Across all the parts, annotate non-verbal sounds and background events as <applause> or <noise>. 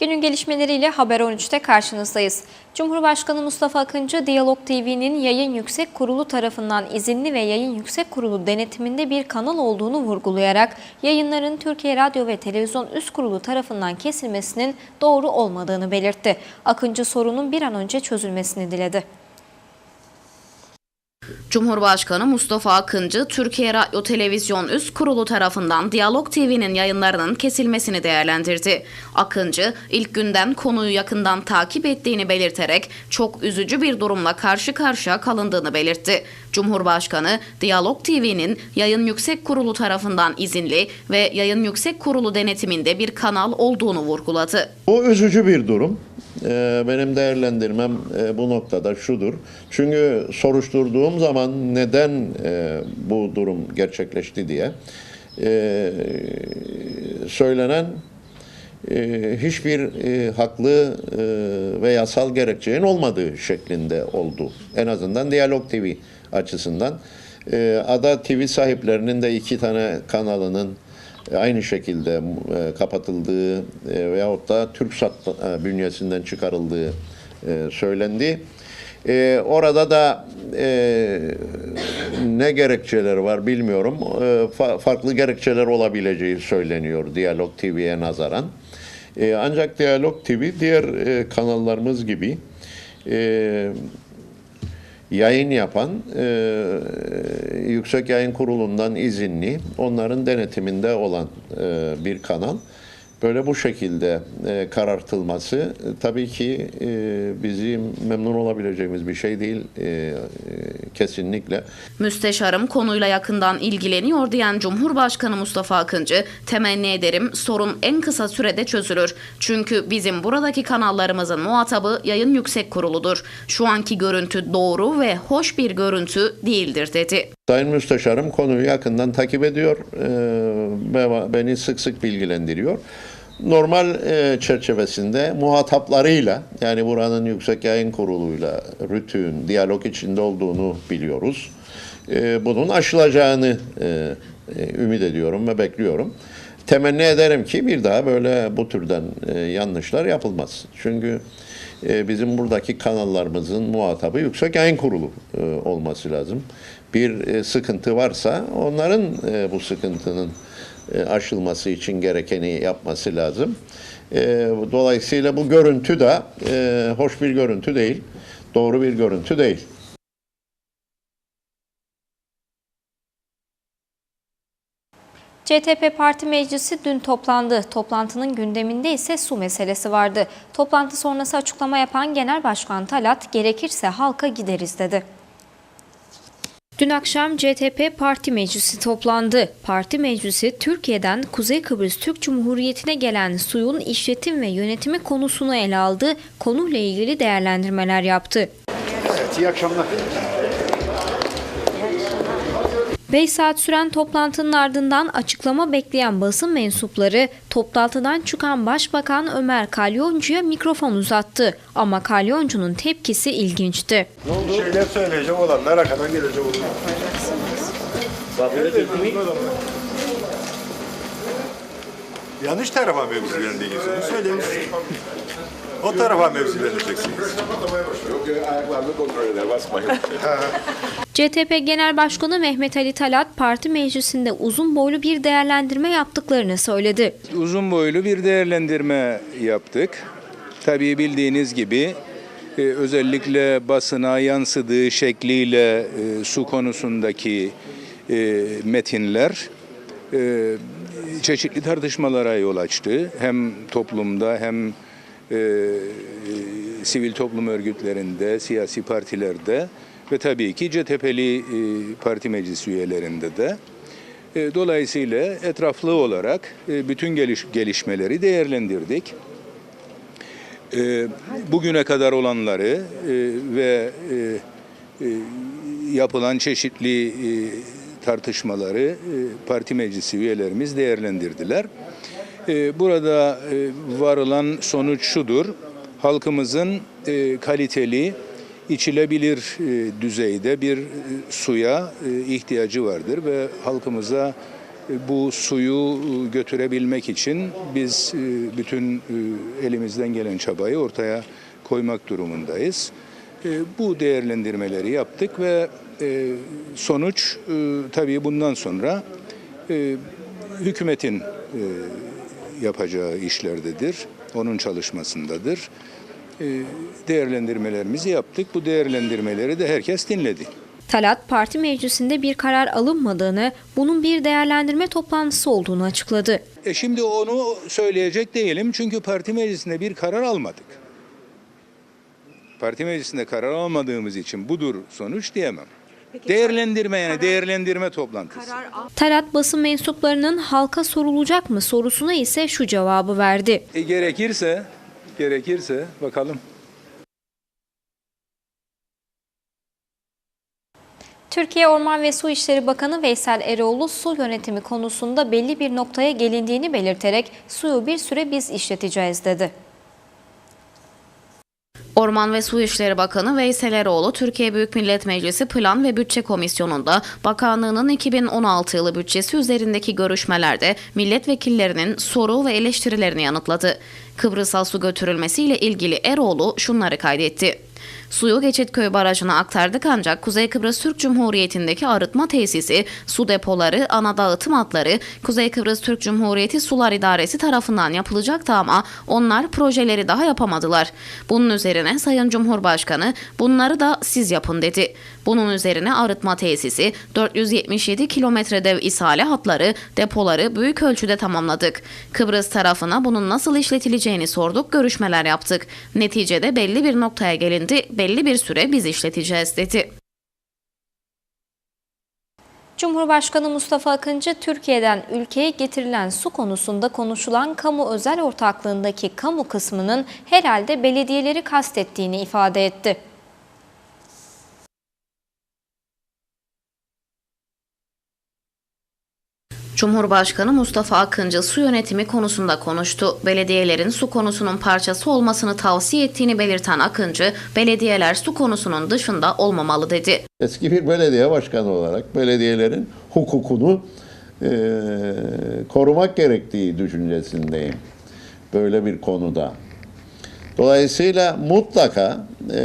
Günün gelişmeleriyle Haber 13'te karşınızdayız. Cumhurbaşkanı Mustafa Akıncı, Diyalog TV'nin Yayın Yüksek Kurulu tarafından izinli ve Yayın Yüksek Kurulu denetiminde bir kanal olduğunu vurgulayarak yayınların Türkiye Radyo ve Televizyon Üst Kurulu tarafından kesilmesinin doğru olmadığını belirtti. Akıncı sorunun bir an önce çözülmesini diledi. Cumhurbaşkanı Mustafa Akıncı, Türkiye Radyo Televizyon Üst Kurulu tarafından Diyalog TV'nin yayınlarının kesilmesini değerlendirdi. Akıncı, ilk günden konuyu yakından takip ettiğini belirterek çok üzücü bir durumla karşı karşıya kalındığını belirtti. Cumhurbaşkanı, Diyalog TV'nin Yayın Yüksek Kurulu tarafından izinli ve Yayın Yüksek Kurulu denetiminde bir kanal olduğunu vurguladı. Bu üzücü bir durum. Ee, Benim değerlendirmem e, bu noktada şudur. Çünkü soruşturduğum zaman neden e, bu durum gerçekleşti diye e, söylenen hiçbir haklı ve yasal gerekçenin olmadığı şeklinde oldu. En azından Diyalog TV açısından. Ada TV sahiplerinin de iki tane kanalının aynı şekilde e, kapatıldığı e, veyahut da TürkSat e, bünyesinden çıkarıldığı e, söylendi. E, orada da e, ne gerekçeler var bilmiyorum. E, fa- farklı gerekçeler olabileceği söyleniyor Diyalog TV'ye nazaran. E, ancak Diyalog TV diğer e, kanallarımız gibi e, yayın yapan e, Yüksek Yayın Kurulu'ndan izinli, onların denetiminde olan e, bir kanal. Böyle bu şekilde e, karartılması e, tabii ki e, bizim memnun olabileceğimiz bir şey değil e, e, kesinlikle. Müsteşarım konuyla yakından ilgileniyor diyen Cumhurbaşkanı Mustafa Akıncı, temenni ederim sorun en kısa sürede çözülür. Çünkü bizim buradaki kanallarımızın muhatabı yayın yüksek kuruludur. Şu anki görüntü doğru ve hoş bir görüntü değildir dedi. Sayın Müsteşarım konuyu yakından takip ediyor e, beni sık sık bilgilendiriyor. Normal e, çerçevesinde muhataplarıyla yani buranın Yüksek Yayın Kurulu'yla rütün, diyalog içinde olduğunu biliyoruz. E, bunun aşılacağını e, e, ümit ediyorum ve bekliyorum. Temenni ederim ki bir daha böyle bu türden e, yanlışlar yapılmaz. Çünkü e, bizim buradaki kanallarımızın muhatabı Yüksek Yayın Kurulu e, olması lazım. Bir e, sıkıntı varsa onların e, bu sıkıntının aşılması için gerekeni yapması lazım. E, Dolayısıyla bu görüntü de e, hoş bir görüntü değil, doğru bir görüntü değil. CTP Parti Meclisi dün toplandı. Toplantının gündeminde ise su meselesi vardı. Toplantı sonrası açıklama yapan Genel Başkan Talat, gerekirse halka gideriz dedi. Dün akşam CTP Parti Meclisi toplandı. Parti Meclisi Türkiye'den Kuzey Kıbrıs Türk Cumhuriyeti'ne gelen suyun işletim ve yönetimi konusunu ele aldı. Konuyla ilgili değerlendirmeler yaptı. Evet, iyi akşamlar. 5 saat süren toplantının ardından açıklama bekleyen basın mensupları toplantıdan çıkan Başbakan Ömer Kalyoncu'ya mikrofon uzattı. Ama Kalyoncu'nun tepkisi ilginçti. Bir şeyler söyleyeceğim olanlar arkadan gelecek olur. Yanlış tarafa mevzilendiğinizi söyleyin. O tarafa mevzileneceksiniz. Yok ayaklarını kontrol eder basmayın. <laughs> CTP Genel Başkanı Mehmet Ali Talat parti meclisinde uzun boylu bir değerlendirme yaptıklarını söyledi. uzun boylu bir değerlendirme yaptık. Tabii bildiğiniz gibi e, özellikle basına yansıdığı şekliyle e, su konusundaki e, metinler çeşitli tartışmalara yol açtı. Hem toplumda hem e, sivil toplum örgütlerinde, siyasi partilerde ve tabii ki CTP'li e, parti meclis üyelerinde de. E, Dolayısıyla etraflı olarak e, bütün geliş, gelişmeleri değerlendirdik. E, Bugüne kadar olanları e, ve e, e, yapılan çeşitli e, tartışmaları e, parti meclisi üyelerimiz değerlendirdiler. E, Burada e, varılan sonuç şudur. Halkımızın e, kaliteli, içilebilir e, düzeyde bir suya ihtiyacı vardır ve halkımıza Bu suyu götürebilmek için biz bütün elimizden gelen çabayı ortaya koymak durumundayız. Bu değerlendirmeleri yaptık ve sonuç tabii bundan sonra hükümetin yapacağı işlerdedir. Onun çalışmasındadır. E, Değerlendirmelerimizi yaptık. Bu değerlendirmeleri de herkes dinledi. Talat, parti meclisinde bir karar alınmadığını, bunun bir değerlendirme toplantısı olduğunu açıkladı. E şimdi onu söyleyecek değilim çünkü parti meclisinde bir karar almadık. Parti meclisinde karar almadığımız için budur sonuç diyemem. Değerlendirme yani değerlendirme toplantısı. Talat basın mensuplarının halka sorulacak mı sorusuna ise şu cevabı verdi. E gerekirse gerekirse bakalım. Türkiye Orman ve Su İşleri Bakanı Veysel Eroğlu su yönetimi konusunda belli bir noktaya gelindiğini belirterek suyu bir süre biz işleteceğiz dedi. Orman ve Su İşleri Bakanı Veysel Eroğlu, Türkiye Büyük Millet Meclisi Plan ve Bütçe Komisyonu'nda bakanlığının 2016 yılı bütçesi üzerindeki görüşmelerde milletvekillerinin soru ve eleştirilerini yanıtladı. Kıbrıs'a su götürülmesiyle ilgili Eroğlu şunları kaydetti. Suyu Geçitköy Barajı'na aktardık ancak Kuzey Kıbrıs Türk Cumhuriyeti'ndeki arıtma tesisi, su depoları, ana dağıtım hatları Kuzey Kıbrıs Türk Cumhuriyeti Sular İdaresi tarafından yapılacaktı ama onlar projeleri daha yapamadılar. Bunun üzerine Sayın Cumhurbaşkanı bunları da siz yapın dedi. Bunun üzerine arıtma tesisi, 477 kilometre dev ishale hatları, depoları büyük ölçüde tamamladık. Kıbrıs tarafına bunun nasıl işletileceğini sorduk, görüşmeler yaptık. Neticede belli bir noktaya gelindi, belli bir süre biz işleteceğiz dedi. Cumhurbaşkanı Mustafa Akıncı, Türkiye'den ülkeye getirilen su konusunda konuşulan kamu özel ortaklığındaki kamu kısmının herhalde belediyeleri kastettiğini ifade etti. Cumhurbaşkanı Mustafa Akıncı su yönetimi konusunda konuştu. Belediyelerin su konusunun parçası olmasını tavsiye ettiğini belirten Akıncı, belediyeler su konusunun dışında olmamalı dedi. Eski bir belediye başkanı olarak belediyelerin hukukunu e, korumak gerektiği düşüncesindeyim. Böyle bir konuda. Dolayısıyla mutlaka e,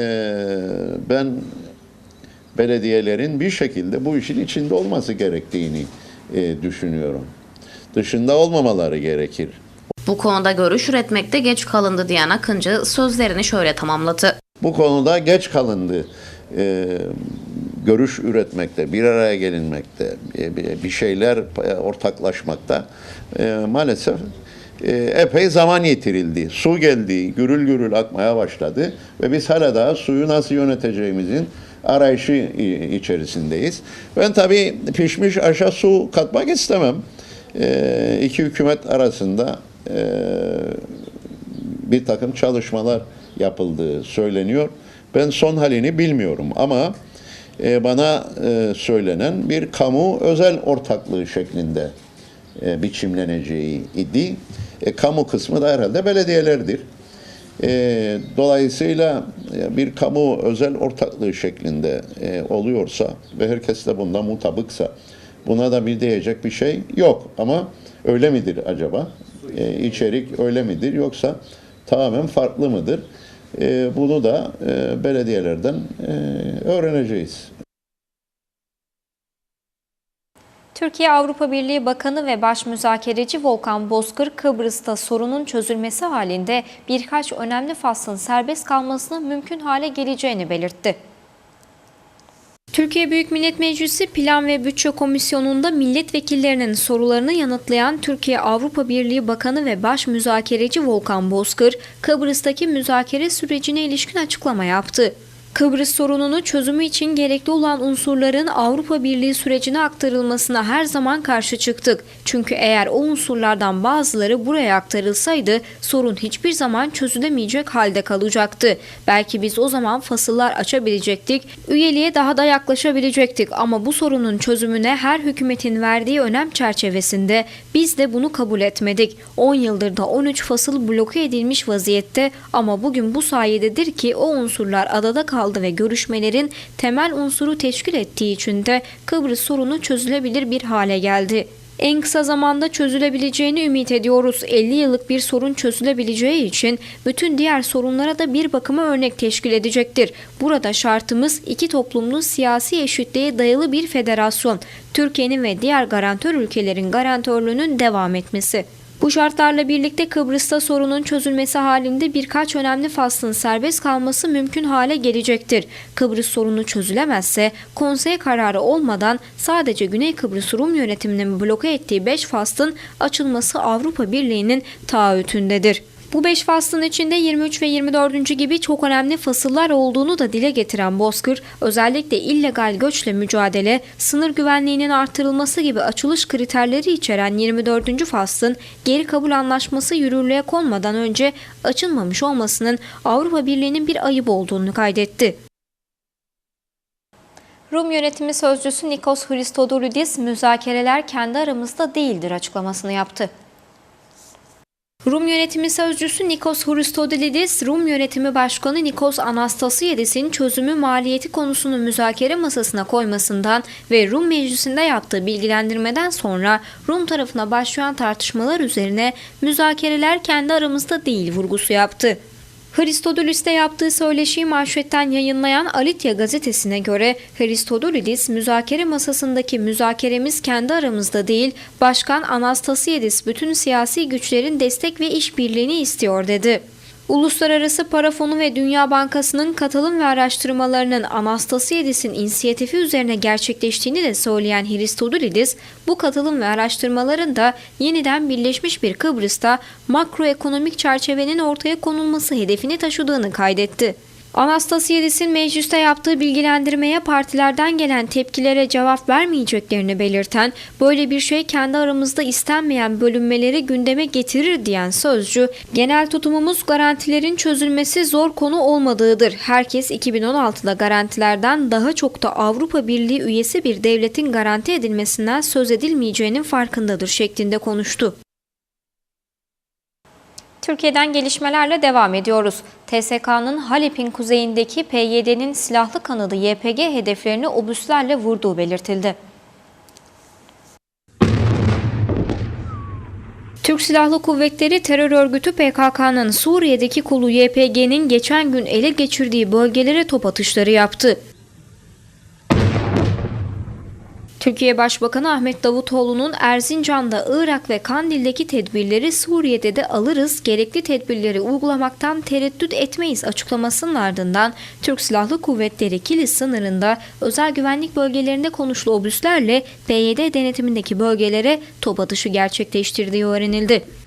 ben belediyelerin bir şekilde bu işin içinde olması gerektiğini e, düşünüyorum. Dışında olmamaları gerekir. Bu konuda görüş üretmekte geç kalındı diyen Akıncı sözlerini şöyle tamamladı. Bu konuda geç kalındı. Ee, görüş üretmekte, bir araya gelinmekte, e, bir şeyler ortaklaşmakta e, maalesef e, epey zaman yitirildi. Su geldi, gürül gürül akmaya başladı ve biz hala daha suyu nasıl yöneteceğimizin arayışı i- içerisindeyiz. Ben tabii pişmiş aşa su katmak istemem. E, iki hükümet arasında e, bir takım çalışmalar yapıldığı söyleniyor. Ben son halini bilmiyorum ama e, bana e, söylenen bir kamu özel ortaklığı şeklinde e, biçimleneceği idi. E, kamu kısmı da herhalde belediyelerdir. E, dolayısıyla bir kamu özel ortaklığı şeklinde e, oluyorsa ve herkes de bundan mutabıksa buna da bir diyecek bir şey yok. Ama öyle midir acaba? E, içerik öyle midir yoksa tamamen farklı mıdır? E, bunu da e, belediyelerden e, öğreneceğiz. Türkiye Avrupa Birliği Bakanı ve Baş Müzakereci Volkan Bozkır, Kıbrıs'ta sorunun çözülmesi halinde birkaç önemli faslın serbest kalmasının mümkün hale geleceğini belirtti. Türkiye Büyük Millet Meclisi Plan ve Bütçe Komisyonu'nda milletvekillerinin sorularını yanıtlayan Türkiye Avrupa Birliği Bakanı ve Baş Müzakereci Volkan Bozkır, Kıbrıs'taki müzakere sürecine ilişkin açıklama yaptı. Kıbrıs sorununu çözümü için gerekli olan unsurların Avrupa Birliği sürecine aktarılmasına her zaman karşı çıktık. Çünkü eğer o unsurlardan bazıları buraya aktarılsaydı sorun hiçbir zaman çözülemeyecek halde kalacaktı. Belki biz o zaman fasıllar açabilecektik, üyeliğe daha da yaklaşabilecektik ama bu sorunun çözümüne her hükümetin verdiği önem çerçevesinde biz de bunu kabul etmedik. 10 yıldır da 13 fasıl bloke edilmiş vaziyette ama bugün bu sayededir ki o unsurlar adada kaldı ve görüşmelerin temel unsuru teşkil ettiği için de Kıbrıs sorunu çözülebilir bir hale geldi. En kısa zamanda çözülebileceğini ümit ediyoruz. 50 yıllık bir sorun çözülebileceği için bütün diğer sorunlara da bir bakıma örnek teşkil edecektir. Burada şartımız iki toplumlu siyasi eşitliğe dayalı bir federasyon. Türkiye'nin ve diğer garantör ülkelerin garantörlüğünün devam etmesi. Bu şartlarla birlikte Kıbrıs'ta sorunun çözülmesi halinde birkaç önemli faslın serbest kalması mümkün hale gelecektir. Kıbrıs sorunu çözülemezse konsey kararı olmadan sadece Güney Kıbrıs Rum yönetiminin bloke ettiği 5 faslın açılması Avrupa Birliği'nin taahhütündedir. Bu 5 faslın içinde 23 ve 24. gibi çok önemli fasıllar olduğunu da dile getiren Bozkır, özellikle illegal göçle mücadele, sınır güvenliğinin artırılması gibi açılış kriterleri içeren 24. faslın geri kabul anlaşması yürürlüğe konmadan önce açılmamış olmasının Avrupa Birliği'nin bir ayıp olduğunu kaydetti. Rum yönetimi sözcüsü Nikos Christodoulidis müzakereler kendi aramızda değildir açıklamasını yaptı. Rum yönetimi sözcüsü Nikos Christodoulidis, Rum yönetimi başkanı Nikos Anastasiadis'in çözümü maliyeti konusunu müzakere masasına koymasından ve Rum meclisinde yaptığı bilgilendirmeden sonra Rum tarafına başlayan tartışmalar üzerine müzakereler kendi aramızda değil vurgusu yaptı. Hristodoulidis'te yaptığı söyleşiyi manşetten yayınlayan Alitya gazetesine göre Hristodoulidis müzakere masasındaki müzakeremiz kendi aramızda değil, Başkan Anastasiadis bütün siyasi güçlerin destek ve işbirliğini istiyor dedi. Uluslararası Para Fonu ve Dünya Bankası'nın katılım ve araştırmalarının Anastasiadis'in inisiyatifi üzerine gerçekleştiğini de söyleyen Hristodoulidis, bu katılım ve araştırmaların da yeniden birleşmiş bir Kıbrıs'ta makroekonomik çerçevenin ortaya konulması hedefini taşıdığını kaydetti. Anastasiadis'in mecliste yaptığı bilgilendirmeye partilerden gelen tepkilere cevap vermeyeceklerini belirten, böyle bir şey kendi aramızda istenmeyen bölünmeleri gündeme getirir diyen sözcü, genel tutumumuz garantilerin çözülmesi zor konu olmadığıdır. Herkes 2016'da garantilerden daha çok da Avrupa Birliği üyesi bir devletin garanti edilmesinden söz edilmeyeceğinin farkındadır şeklinde konuştu. Türkiye'den gelişmelerle devam ediyoruz. TSK'nın Halep'in kuzeyindeki PYD'nin silahlı kanadı YPG hedeflerini obüslerle vurduğu belirtildi. Türk Silahlı Kuvvetleri terör örgütü PKK'nın Suriye'deki kolu YPG'nin geçen gün ele geçirdiği bölgelere top atışları yaptı. Türkiye Başbakanı Ahmet Davutoğlu'nun Erzincan'da, Irak ve Kandil'deki tedbirleri Suriye'de de alırız, gerekli tedbirleri uygulamaktan tereddüt etmeyiz açıklamasının ardından Türk Silahlı Kuvvetleri Kilis sınırında özel güvenlik bölgelerinde konuşlu obüslerle PYD denetimindeki bölgelere top atışı gerçekleştirdiği öğrenildi.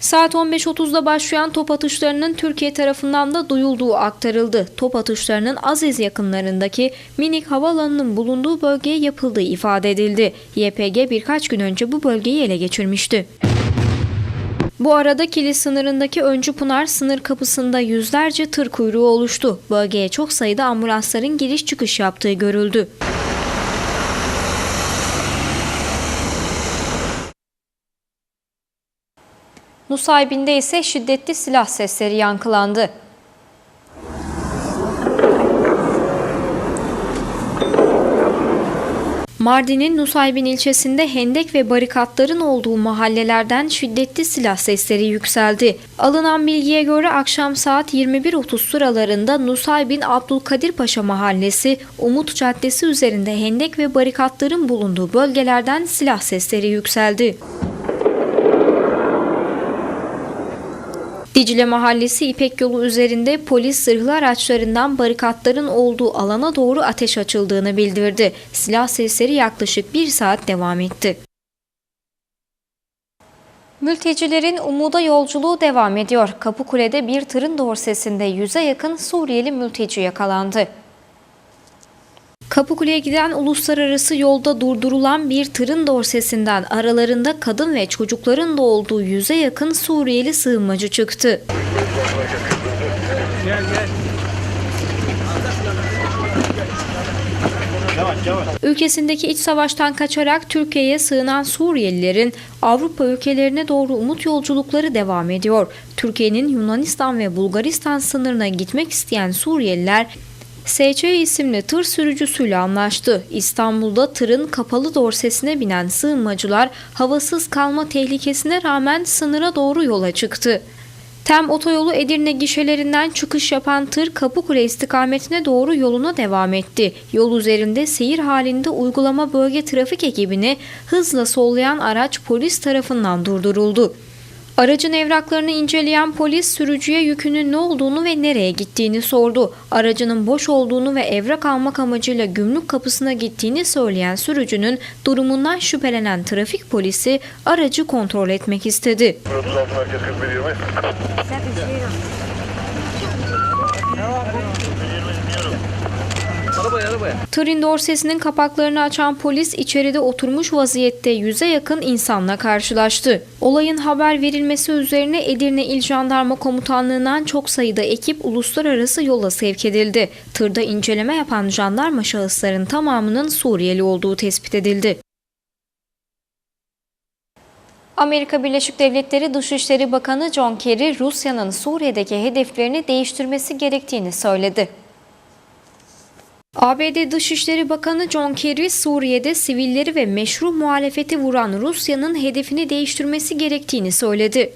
Saat 15.30'da başlayan top atışlarının Türkiye tarafından da duyulduğu aktarıldı. Top atışlarının Aziz yakınlarındaki minik havaalanının bulunduğu bölgeye yapıldığı ifade edildi. YPG birkaç gün önce bu bölgeyi ele geçirmişti. Bu arada Kilis sınırındaki Öncü Pınar sınır kapısında yüzlerce tır kuyruğu oluştu. Bölgeye çok sayıda ambulansların giriş çıkış yaptığı görüldü. Nusaybin'de ise şiddetli silah sesleri yankılandı. Mardin'in Nusaybin ilçesinde hendek ve barikatların olduğu mahallelerden şiddetli silah sesleri yükseldi. Alınan bilgiye göre akşam saat 21.30 sıralarında Nusaybin Abdülkadir Paşa Mahallesi, Umut Caddesi üzerinde hendek ve barikatların bulunduğu bölgelerden silah sesleri yükseldi. Dicle Mahallesi İpek Yolu üzerinde polis zırhlı araçlarından barikatların olduğu alana doğru ateş açıldığını bildirdi. Silah sesleri yaklaşık bir saat devam etti. Mültecilerin umuda yolculuğu devam ediyor. Kapıkule'de bir tırın dorsesinde yüze yakın Suriyeli mülteci yakalandı. Kapıkule'ye giden uluslararası yolda durdurulan bir tırın dorsesinden aralarında kadın ve çocukların da olduğu yüze yakın Suriyeli sığınmacı çıktı. Ülkesindeki iç savaştan kaçarak Türkiye'ye sığınan Suriyelilerin Avrupa ülkelerine doğru umut yolculukları devam ediyor. Türkiye'nin Yunanistan ve Bulgaristan sınırına gitmek isteyen Suriyeliler SC isimli tır sürücüsüyle anlaştı. İstanbul'da tırın kapalı dorsesine binen sığınmacılar havasız kalma tehlikesine rağmen sınıra doğru yola çıktı. Tem otoyolu Edirne gişelerinden çıkış yapan tır Kapıkule istikametine doğru yoluna devam etti. Yol üzerinde seyir halinde uygulama bölge trafik ekibini hızla sollayan araç polis tarafından durduruldu. Aracın evraklarını inceleyen polis sürücüye yükünün ne olduğunu ve nereye gittiğini sordu. Aracının boş olduğunu ve evrak almak amacıyla gümrük kapısına gittiğini söyleyen sürücünün durumundan şüphelenen trafik polisi aracı kontrol etmek istedi. 36 merkez 41 20. Tırın dorsesinin kapaklarını açan polis içeride oturmuş vaziyette yüze yakın insanla karşılaştı. Olayın haber verilmesi üzerine Edirne İl Jandarma Komutanlığı'ndan çok sayıda ekip uluslararası yola sevk edildi. Tırda inceleme yapan jandarma şahısların tamamının Suriyeli olduğu tespit edildi. Amerika Birleşik Devletleri Dışişleri Bakanı John Kerry, Rusya'nın Suriye'deki hedeflerini değiştirmesi gerektiğini söyledi. ABD Dışişleri Bakanı John Kerry, Suriye'de sivilleri ve meşru muhalefeti vuran Rusya'nın hedefini değiştirmesi gerektiğini söyledi.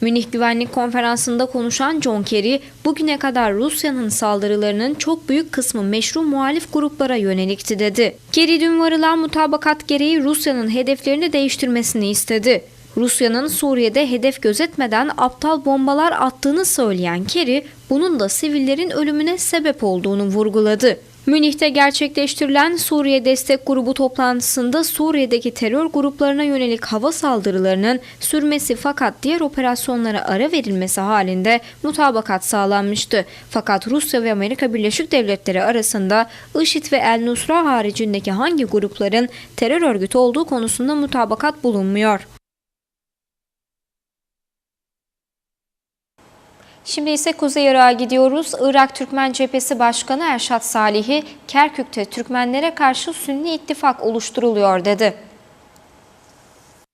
Münih Güvenlik Konferansı'nda konuşan John Kerry, bugüne kadar Rusya'nın saldırılarının çok büyük kısmı meşru muhalif gruplara yönelikti dedi. Kerry dün varılan mutabakat gereği Rusya'nın hedeflerini değiştirmesini istedi. Rusya'nın Suriye'de hedef gözetmeden aptal bombalar attığını söyleyen Kerry, bunun da sivillerin ölümüne sebep olduğunu vurguladı. Münih'te gerçekleştirilen Suriye Destek Grubu toplantısında Suriye'deki terör gruplarına yönelik hava saldırılarının sürmesi fakat diğer operasyonlara ara verilmesi halinde mutabakat sağlanmıştı. Fakat Rusya ve Amerika Birleşik Devletleri arasında IŞİD ve El Nusra haricindeki hangi grupların terör örgütü olduğu konusunda mutabakat bulunmuyor. Şimdi ise Kuzey Irak'a gidiyoruz. Irak Türkmen Cephesi Başkanı Erşat Salih'i Kerkük'te Türkmenlere karşı Sünni ittifak oluşturuluyor dedi.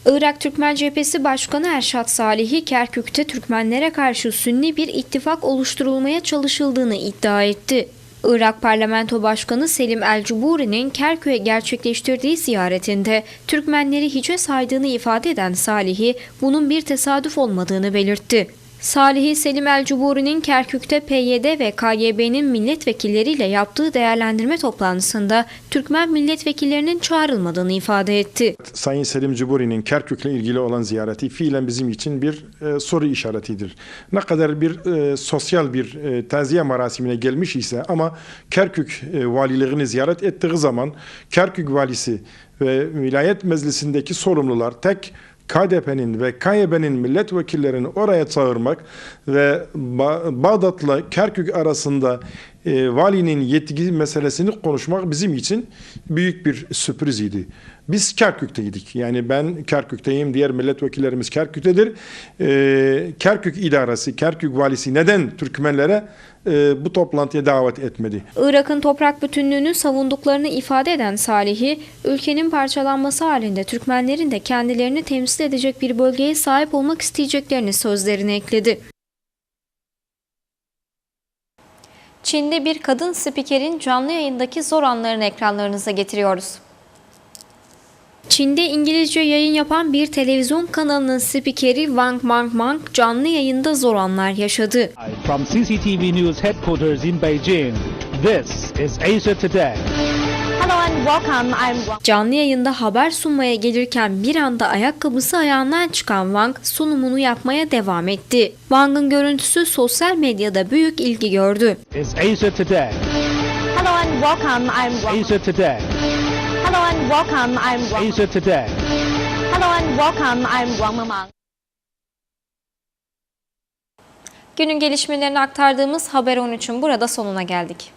Irak Türkmen Cephesi Başkanı Erşat Salih'i Kerkük'te Türkmenlere karşı Sünni bir ittifak oluşturulmaya çalışıldığını iddia etti. Irak Parlamento Başkanı Selim El-Cuburi'nin Kerkük'e gerçekleştirdiği ziyaretinde Türkmenleri hiçe saydığını ifade eden Salih'i bunun bir tesadüf olmadığını belirtti. Salih Selim El-Cuburi'nin Kerkük'te PYD ve KYB'nin milletvekilleriyle yaptığı değerlendirme toplantısında Türkmen milletvekillerinin çağrılmadığını ifade etti. Sayın Selim Cuburi'nin Kerkük'le ilgili olan ziyareti fiilen bizim için bir e, soru işaretidir. Ne kadar bir e, sosyal bir e, taziye merasimine gelmiş ise ama Kerkük e, valiliğini ziyaret ettiği zaman Kerkük valisi ve vilayet meclisindeki sorumlular tek KDP'nin ve KYB'nin milletvekillerini oraya çağırmak ve Ba- Bağdat'la Kerkük arasında e, valinin yetki meselesini konuşmak bizim için büyük bir sürpriz idi. Biz Kerkük'teydik. Yani ben Kerkük'teyim, diğer milletvekillerimiz Kerkük'tedir. E, Kerkük idaresi, Kerkük valisi neden Türkmenlere e, bu toplantıya davet etmedi? Irak'ın toprak bütünlüğünü savunduklarını ifade eden Salih'i, ülkenin parçalanması halinde Türkmenlerin de kendilerini temsil edecek bir bölgeye sahip olmak isteyeceklerini sözlerine ekledi. Çin'de bir kadın spikerin canlı yayındaki zor anlarını ekranlarınıza getiriyoruz. Çin'de İngilizce yayın yapan bir televizyon kanalının spikeri Wang Mangmang canlı yayında zor anlar yaşadı. From CCTV News headquarters in Beijing, this is Asia Today. Hello and welcome. I'm Canlı yayında haber sunmaya gelirken bir anda ayakkabısı ayağından çıkan Wang sunumunu yapmaya devam etti. Wang'ın görüntüsü sosyal medyada büyük ilgi gördü. It's Asia Today. Hello and welcome. I'm Asia Today. Hello and welcome. I'm Wang. Asia Today. Hello and welcome. I'm Wang Mamang. Günün gelişmelerini aktardığımız Haber 13'ün burada sonuna geldik.